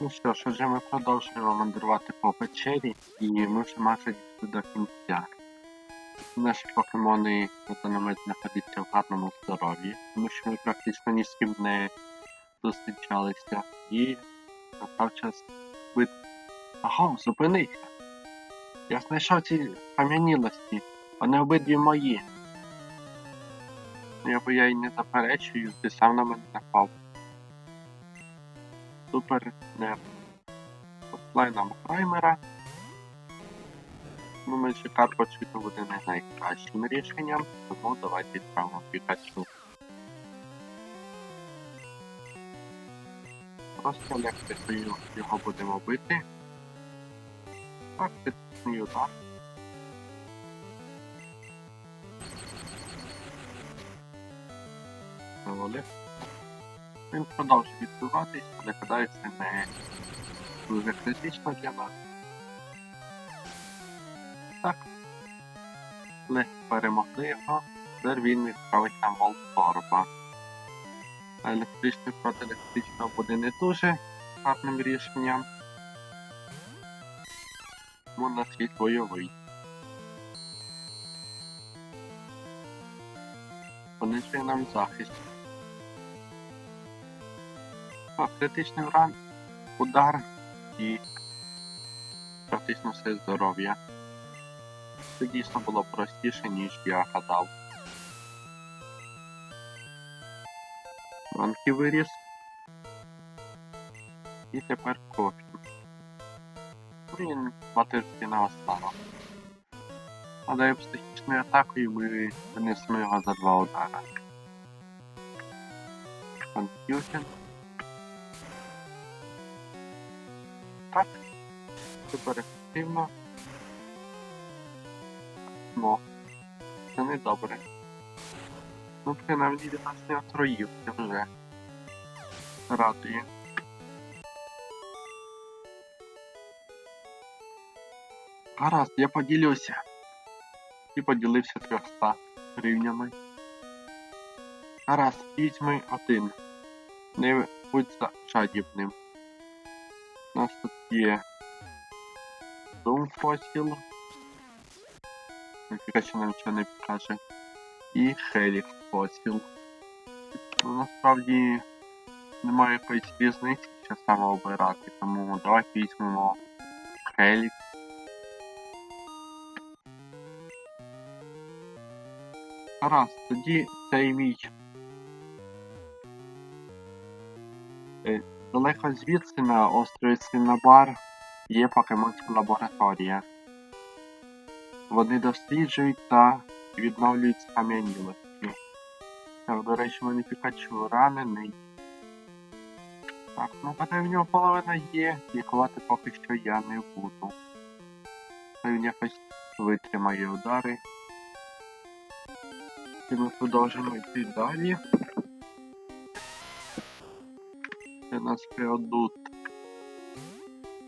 Ну що ж, отже ми продовжуємо мандрувати по печері, і ми вже майже до кінця. Наші покемони економить знаходяться в гарному здоров'ї, тому що ми практично ні з ким не зустрічалися. І настав час бити. Аго, зупинися! Я знайшов ці кам'янілості, вони обидві мої. Я бо я й не заперечую, ти сам на мене напав. Супер нерв. Послай нам праймера. Ну, ще карпа очевидно буде не найкращим рішенням, тому давайте відправимо Пікачу. Просто електрикою його будемо бити. Так, критичний удар. Завалив. Він продовжує відбиватись, але це не дуже критично для нас. Так. Ми перемогли його. Тепер він відправить нам Волторба. Електричний проти електричного буде не дуже гарним рішенням. Тому у нас є бойовий. Понижує нам захист. А, критичний уран, удар і практично все здоров'я. Це дійсно було простіше, ніж я гадав. Манки виріс. І тепер кофі. Він батирський на останок. Але психічною атакою ми винесемо його за два удара. Конф'южн. Так. Супер ефективно. Ну, це не добре. Ну, принаймні від нас не отруїв, це вже радує. Гаразд, я поділюся. І поділився 300 гривнями. Гаразд, візьми один. Не будь жадібним. У нас тут є Fossil. Ніфіга ще нам нічого не покаже. І Helix Fossil. Ну, насправді немає якоїсь різниці, що саме обирати, тому давайте візьмемо Helix. Гаразд, тоді цей мій. Далеко звідси на острові Синабар є покемонська лабораторія. Вони досліджують та відновлюють скам'янілості. Так, до речі, в мене Пікачу ранений. Так, ну мене в нього половина є, лікувати поки що я не буду. Хай Він якось витримає удари. І ми продовжимо йти далі. Нас.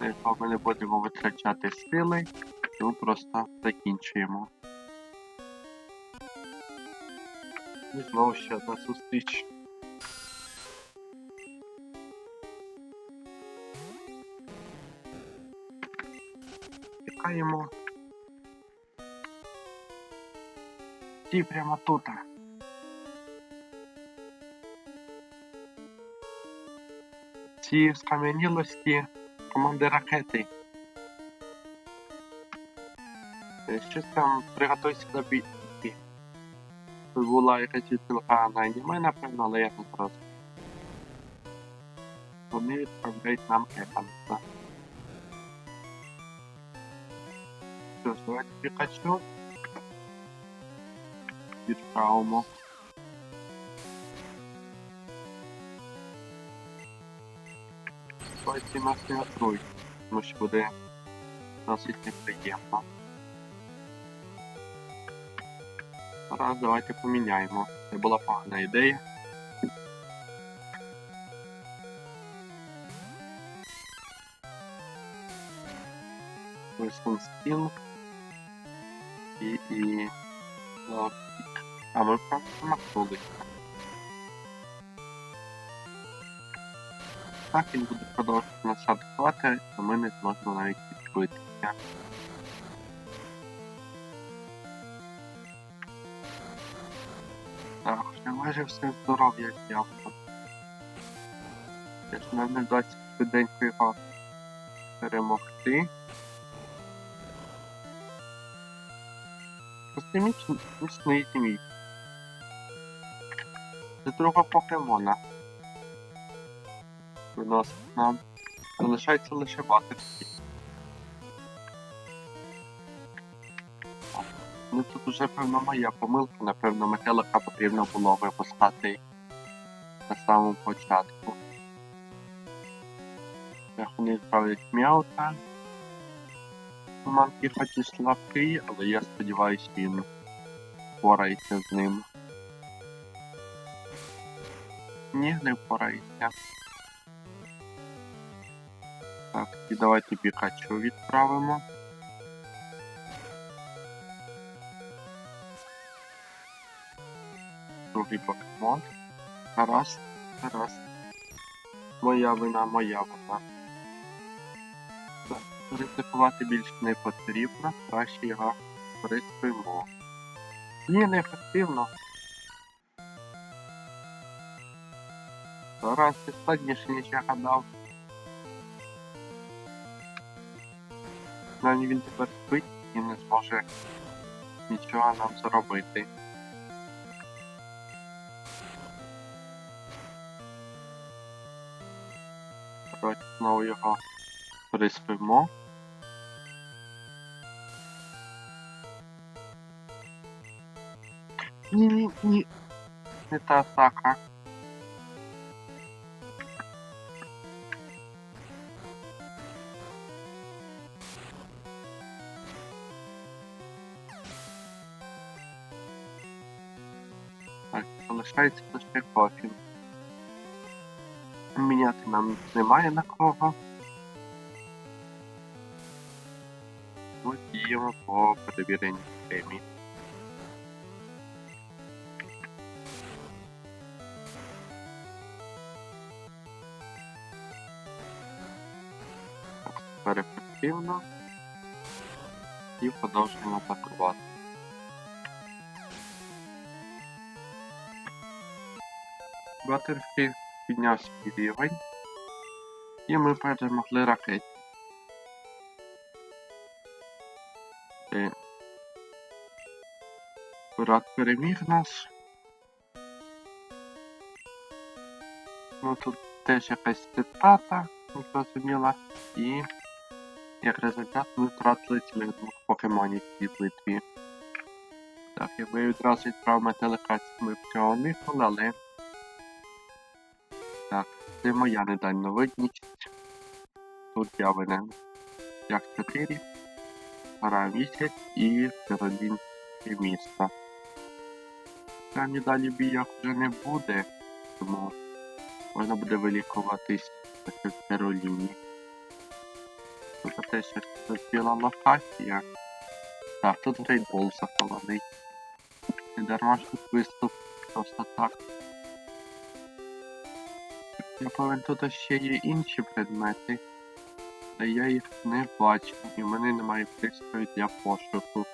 На якого ми не будемо витрачати сили, тому просто закінчуємо. І знову ще одна зустріч. Чекаємо. Ті прямо тут. Ці скам'янілості команди ракети. Е, Щось там приготуйся до бійки. Тут була якась відсилка на аніме, напевно, але я не зрозумів. Вони відправляють нам Еканса. Що ж, давайте Пікачу. Відправимо. Давайте нас не отруй, тому що буде досить неприємно. Раз, давайте поміняємо. Це була погана ідея. Wisdom Skill. І, і... Лапік. А ми просто махнулися. Так він буде продовжувати нас атакувати, а ми не зможемо навіть відбитися. Так, вже майже все здоров'я з'явно. Якщо нам не вдасться швиденько його перемогти. Міцний мій. Це друга покемона. Виносить нам. Залишається лише батерський. Ну тут уже певно моя помилка, напевно, метелика потрібно було випускати на самому початку. Як вони справлять м'яута. Манки хоч і слабкий, але я сподіваюся, він впорається з ним. Ні, не впорається. І давайте Пікачу відправимо. Другий покемон. Гаразд, гаразд. Моя вина, моя вина. Ризикувати більше не потрібно, краще його приспимо. Ні, не ефективно. Раз це складніше, ніж я гадав. Навіть він тепер спить і не зможе нічого нам зробити. Давайте знову його приспимо. Ні, ні, ні. Не та атака. Залишається лише кофін. Міняти нам немає на кого. Діємо по перевіренні темі. Тепер ефективно. І продовжуємо атакувати. Батерфі підняв свій рівень. І ми перемогли ракеті. Е, Брат переміг нас. Ну тут теж якась цитата, зрозуміла. І як результат ми втратили цілих двох покемонів в цій битві. Так, якби відразу відправив метелика, ми б цього уникнули, але це моя недальновидність. Тут я винен. Як 4. Гора місяць і Каролінське місто. Там далі бійок вже не буде, тому можна буде вилікуватись в Кароліні. Тут теж ціла локація. Так, тут грейдбол захований. Не дарма тут виступ просто так. Я повинен тут ще є інші предмети, але я їх не бачу, і в мене немає пристрою для пошуку.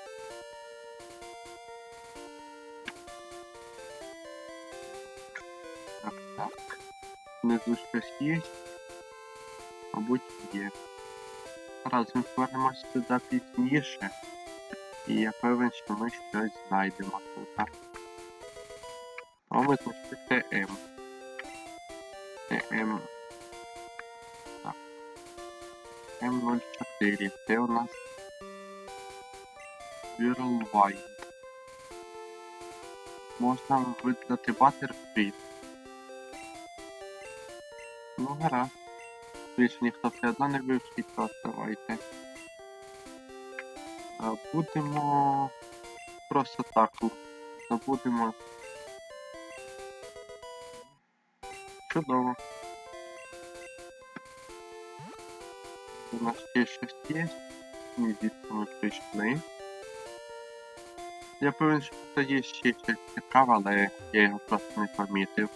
Так, так. Внизу щось є. Мабуть, є. Зараз ми повернемося туди пізніше. І я певен, що ми щось знайдемо тут. А ми знайшли ТМ. ТМ. Так. М04. Це у нас Whirlwind. Можна видати Butterfree. Ну гаразд. Більше ніхто все одно не вивчить, то давайте. Будемо просто так забудемо. Чудово. У нас ще щось є. Ні, звідси ми. Я певен, що тут є ще щось цікаве, але я його просто не помітив.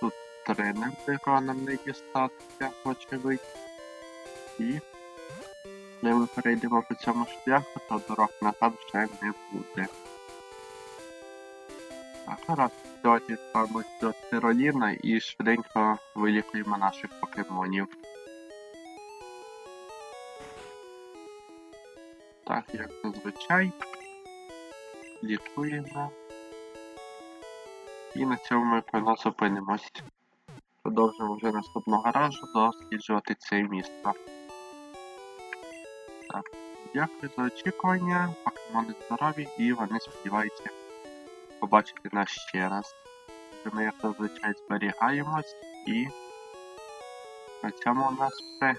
Тут стринем, до якого нам не дістатися, очевидь. І коли ми перейдемо по цьому шляху, то дорог назад вже не буде. Так, гаразд, давайте ставимо до Тироліна і швиденько вилікуємо наших покемонів. Так, як зазвичай. Лікуємо. І на цьому ми певно зупинимось. Продовжимо вже наступного разу досліджувати це місто. Так, дякую за очікування. Покемони здорові і вони сподіваються побачити нас ще раз. Ми як зазвичай зберігаємось і на цьому у нас все.